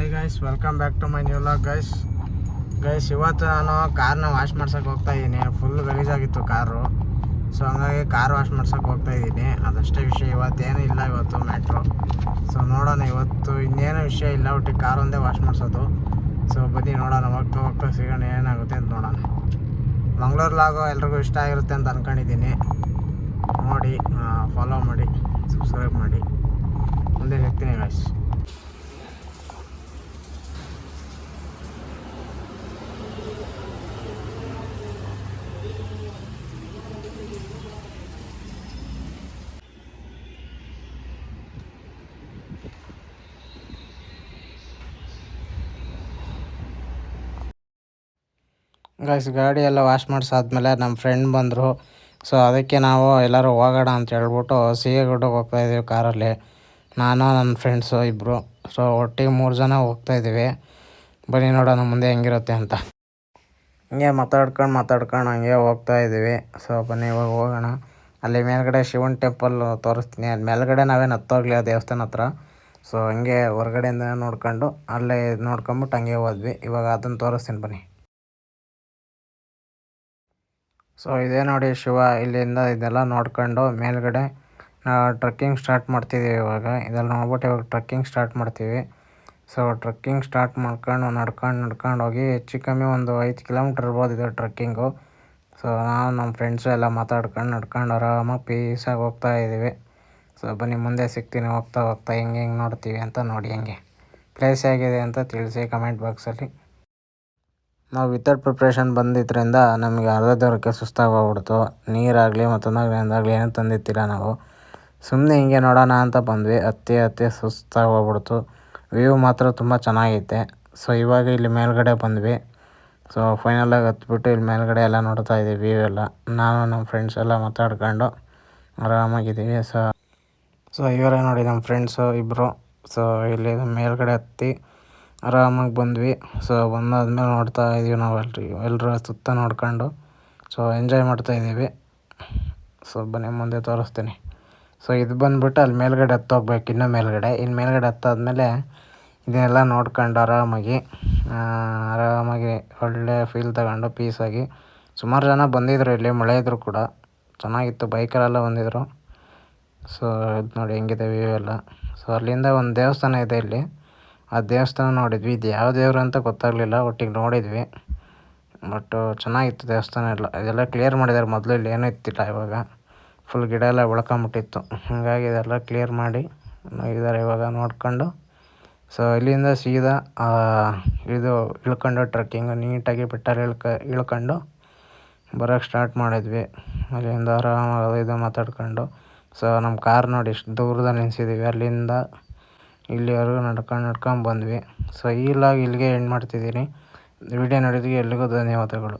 Hi guys welcome back to my new vlog guys guys ಇವತ್ತು ನಾನು ಕಾರ್ನ wash ಮಾಡ್ಸೋಕೆ ಹೋಗ್ತಾ ಇದ್ದೀನಿ ಫುಲ್ ಗಲೀಜಾಗಿತ್ತು ಕಾರು. ಸೊ ಹಂಗಾಗಿ ಕಾರ್ ವಾಶ್ ಮಾಡ್ಸೋಕೆ ಹೋಗ್ತಾ ಇದ್ದೀನಿ ಅದಷ್ಟೇ ವಿಷಯ, ಇವತ್ತೇನು ಇಲ್ಲ ಇವತ್ತು ಮ್ಯಾಟ್ರು ಸೊ ನೋಡೋಣ ಇವತ್ತು ಇನ್ನೇನು ವಿಷಯ ಇಲ್ಲ, ಒಟ್ಟಿಗೆ ಕಾರ್ ಒಂದೇ ವಾಶ್ ಮಾಡಿಸೋದು. ಸೊ ಬನ್ನಿ ನೋಡೋಣ, ಹೋಗ್ತಾ ಹೋಗ್ತಾ ಸಿಗೋಣ, ಏನಾಗುತ್ತೆ ಅಂತ ನೋಡೋಣ. ಮಂಗ್ಳೂರ್ಲಾಗೋ ಎಲ್ರಿಗೂ ಇಷ್ಟ ಆಗಿರುತ್ತೆ ಅಂತ ಅಂದ್ಕೊಂಡಿದ್ದೀನಿ ನೋಡಿ ಫಾಲೋ ಮಾಡಿ ಸಬ್ಸ್ಕ್ರೈಬ್ ಮಾಡಿ. ಮುಂದೆ ಹೇಳ್ತೀನಿ ಗೈಸ್ ಗೈಸ್ ಗಾಡಿ ಎಲ್ಲ ವಾಶ್ ಮಾಡಿಸಾದ್ಮೇಲೆ ನಮ್ಮ ಫ್ರೆಂಡ್ ಬಂದರು. ಸೊ ಅದಕ್ಕೆ ನಾವು ಎಲ್ಲರೂ ಹೋಗೋಣ ಅಂತ ಹೇಳ್ಬಿಟ್ಟು ಸಿಹಿಗುಡ್ಡಕ್ಕೆ ಹೋಗ್ತಾ ಇದ್ದೀವಿ ಕಾರಲ್ಲಿ ನಾನು ನನ್ನ ಫ್ರೆಂಡ್ಸು ಇಬ್ಬರು ಸೊ ಒಟ್ಟಿಗೆ ಮೂರು ಜನ ಹೋಗ್ತಾ ಇದ್ದೀವಿ ಬನ್ನಿ ನೋಡೋಣ ಮುಂದೆ ಹೆಂಗಿರುತ್ತೆ ಅಂತ. ಹಿಂಗೆ ಮಾತಾಡ್ಕೊಂಡು ಮಾತಾಡ್ಕೊಂಡು ಹಂಗೆ ಹೋಗ್ತಾ ಇದ್ದೀವಿ ಸೊ ಬನ್ನಿ ಇವಾಗ ಹೋಗೋಣ. ಅಲ್ಲಿ ಮೇಲ್ಗಡೆ ಶಿವನ್ ಟೆಂಪಲ್ ತೋರಿಸ್ತೀನಿ. ಅಲ್ಲಿ ಮೇಲ್ಗಡೆ ನಾವೇನು ಹತ್ತೋಗ್ಲಿ ಆ ದೇವಸ್ಥಾನ ಹತ್ರ. ಸೊ ಹಂಗೆ ಹೊರಗಡೆಯಿಂದ ನೋಡ್ಕೊಂಡು ಅಲ್ಲೇ ನೋಡ್ಕೊಂಬಿಟ್ಟು ಹಂಗೆ ಹೋದ್ವಿ. ಇವಾಗ ಅದನ್ನು ತೋರಿಸ್ತೀನಿ ಬನ್ನಿ. ಸೊ ಇದೇ ನೋಡಿ ಶಿವ, ಇಲ್ಲಿಂದ ಇದೆಲ್ಲ ನೋಡ್ಕೊಂಡು ಮೇಲ್ಗಡೆ ಟ್ರಕ್ಕಿಂಗ್ ಸ್ಟಾರ್ಟ್ ಮಾಡ್ತಿದ್ದೀವಿ ಇವಾಗ. ಇದೆಲ್ಲ ನೋಡ್ಬಿಟ್ಟು ಇವಾಗ ಟ್ರಕ್ಕಿಂಗ್ ಸ್ಟಾರ್ಟ್ ಮಾಡ್ತೀವಿ. ಸೊ ಟ್ರಕ್ಕಿಂಗ್ ಸ್ಟಾರ್ಟ್ ಮಾಡ್ಕೊಂಡು, ನಡ್ಕೊಂಡು ನಡ್ಕೊಂಡು ಹೋಗಿ ಹೆಚ್ಚು ಕಮ್ಮಿ ಒಂದು ಐದು ಕಿಲೋಮೀಟ್ರ್ ಇರ್ಬೋದು ಇದು ಟ್ರಕ್ಕಿಂಗು ಸೊ ನಾವು ನಮ್ಮ ಫ್ರೆಂಡ್ಸು ಎಲ್ಲ ಮಾತಾಡ್ಕೊಂಡು, ನಡ್ಕೊಂಡು ಆರಾಮಾಗಿ ಪೀಸಾಗಿ ಹೋಗ್ತಾ ಇದ್ದೀವಿ. ಸೊ ಬನ್ನಿ ಮುಂದೆ ಸಿಗ್ತೀನಿ, ಹೋಗ್ತಾ ಹೋಗ್ತಾ ಹೆಂಗೆ ಹೆಂಗೆ ನೋಡ್ತೀವಿ ಅಂತ ನೋಡಿ ಹೆಂಗೆ. ಪ್ಲೇಸ್ ಹೇಗಿದೆ ಅಂತ ತಿಳಿಸಿ ಕಮೆಂಟ್ ಬಾಕ್ಸಲ್ಲಿ ನಾವು ವಿತೌಟ್ ಪ್ರಿಪ್ರೇಷನ್ ಬಂದಿದ್ದರಿಂದ ನಮಗೆ ಅರ್ಧದವರೆಗೆ ಸುಸ್ತಾಗೋಗ್ಬಿಡ್ತು ನೀರಾಗಲಿ ಮತ್ತೊಂದಾಗಲಿ ಏನೂ ತಂದಿತ್ತಿಲ್ಲ ನಾವು. ಸುಮ್ಮನೆ ಹಿಂಗೆ ನೋಡೋಣ ಅಂತ ಬಂದ್ವಿ. ಹತ್ತಿ ಹತ್ತಿ ಸುಸ್ತಾಗೋಗ್ಬಿಡ್ತು ವ್ಯೂ ಮಾತ್ರ ತುಂಬ ಚೆನ್ನಾಗೈತೆ. ಸೊ, ಇವಾಗ ಇಲ್ಲಿ ಮೇಲ್ಗಡೆ ಬಂದ್ವಿ. ಸೊ, ಫೈನಲಾಗಿ ಹತ್ಬಿಟ್ಟು ಇಲ್ಲಿ ಮೇಲ್ಗಡೆ ಎಲ್ಲ ನೋಡ್ತಾ ಇದ್ದೀವಿ, ವ್ಯೂ ಎಲ್ಲ. ನಾನು, ನಮ್ಮ ಫ್ರೆಂಡ್ಸ್ ಎಲ್ಲ ಮಾತಾಡ್ಕೊಂಡು ಆರಾಮಾಗಿದ್ದೀವಿ. ಸೊ ಸೊ, ಇವರೇ ನೋಡಿ ನಮ್ಮ ಫ್ರೆಂಡ್ಸು ಇಬ್ಬರು ಸೊ, ಇಲ್ಲಿ ಮೇಲ್ಗಡೆ ಹತ್ತಿ ಆರಾಮಾಗಿ ಬಂದ್ವಿ. ಸೊ ಬಂದಾದ್ಮೇಲೆ ನೋಡ್ತಾ ಇದೀವಿ ನಾವು ಎಲ್ರು ಎಲ್ಲರೂ ಸುತ್ತ ನೋಡ್ಕೊಂಡು. ಸೊ ಎಂಜಾಯ್ ಮಾಡ್ತಾ ಇದ್ದೀವಿ ಸೊ ಬನ್ನಿ, ಮುಂದೆ ತೋರಿಸ್ತೀನಿ. ಸೊ ಇದು ಬಂದ್ಬಿಟ್ಟು ಅಲ್ಲಿ ಮೇಲ್ಗಡೆ ಹತ್ತೋಗ್ಬೇಕು ಇನ್ನೂ ಮೇಲ್ಗಡೆ. ಇನ್ನು ಮೇಲ್ಗಡೆ ಹತ್ತಾದ್ಮೇಲೆ ಇದನ್ನೆಲ್ಲ ನೋಡ್ಕೊಂಡು ಆರಾಮಾಗಿ ಆರಾಮಾಗಿ ಒಳ್ಳೆ ಫೀಲ್ ತಗೊಂಡು ಪೀಸಾಗಿ ಸುಮಾರು ಜನ ಬಂದಿದ್ದರು ಇಲ್ಲಿ, ಮಳೆ ಇದ್ದರೂ ಕೂಡ. ಚೆನ್ನಾಗಿತ್ತು, ಬೈಕರೆಲ್ಲ ಬಂದಿದ್ದರು ಸೊ ಇದು ನೋಡಿ ಹೆಂಗಿದೆ ವ್ಯೂ ಎಲ್ಲ. ಸೊ ಅಲ್ಲಿಂದ ಒಂದು ದೇವಸ್ಥಾನ ಇದೆ ಇಲ್ಲಿ. ಆ ದೇವಸ್ಥಾನ ನೋಡಿದ್ವಿ. ಇದು ಯಾವ ದೇವರು ಅಂತ ಗೊತ್ತಾಗಲಿಲ್ಲ, ಒಟ್ಟಿಗೆ ನೋಡಿದ್ವಿ. ಬಟ್ ಚೆನ್ನಾಗಿತ್ತು ದೇವಸ್ಥಾನ ಎಲ್ಲ. ಇದೆಲ್ಲ ಕ್ಲಿಯರ್ ಮಾಡಿದ್ದಾರೆ ಮೊದಲು ಇಲ್ಲಿ ಏನೂ ಇತ್ತಿಲ್ಲ ಇವಾಗ. ಫುಲ್ ಗಿಡ ಎಲ್ಲ ಬೆಳ್ಕೊಂಬಿಟ್ಟಿತ್ತು ಹಾಗಾಗಿ ಇದೆಲ್ಲ ಕ್ಲಿಯರ್ ಮಾಡಿ ಇದ್ದಾರೆ ಇವಾಗ ನೋಡ್ಕೊಂಡು. ಸೊ ಇಲ್ಲಿಂದ ಸೀದಾ ಇದು ಇಳ್ಕೊಂಡು ಟ್ರಕ್ಕಿಂಗ್ ನೀಟಾಗಿ ಬೆಟ್ಟಲ್ಲಿ ಇಳ್ಕ, ಇಳ್ಕೊಂಡು ಬರೋಕ್ಕೆ ಸ್ಟಾರ್ಟ್ ಮಾಡಿದ್ವಿ. ಅಲ್ಲಿಂದ ಆರಾಮಾಗಿ ಇದು ಮಾತಾಡ್ಕೊಂಡು. ಸೊ ನಮ್ಮ ಕಾರ್ ನೋಡಿ, ಇಷ್ಟು ದೂರದಲ್ಲಿ ನಿಲ್ಸಿದ್ದೀವಿ ಅಲ್ಲಿಂದ ಇಲ್ಲಿವರೆಗೂ ನಡ್ಕೊಂಡು ನಡ್ಕೊಂಡು ಬಂದ್ವಿ ಸೊ ಈ ಲಾಗ್ ಇಲ್ಲಿಗೆ ಎಂಡ್ ಮಾಡ್ತಿದ್ದೀನಿ. ವಿಡಿಯೋ ನೋಡಿದ್ದಕ್ಕೆ ಎಲ್ರಿಗೂ ಧನ್ಯವಾದಗಳು.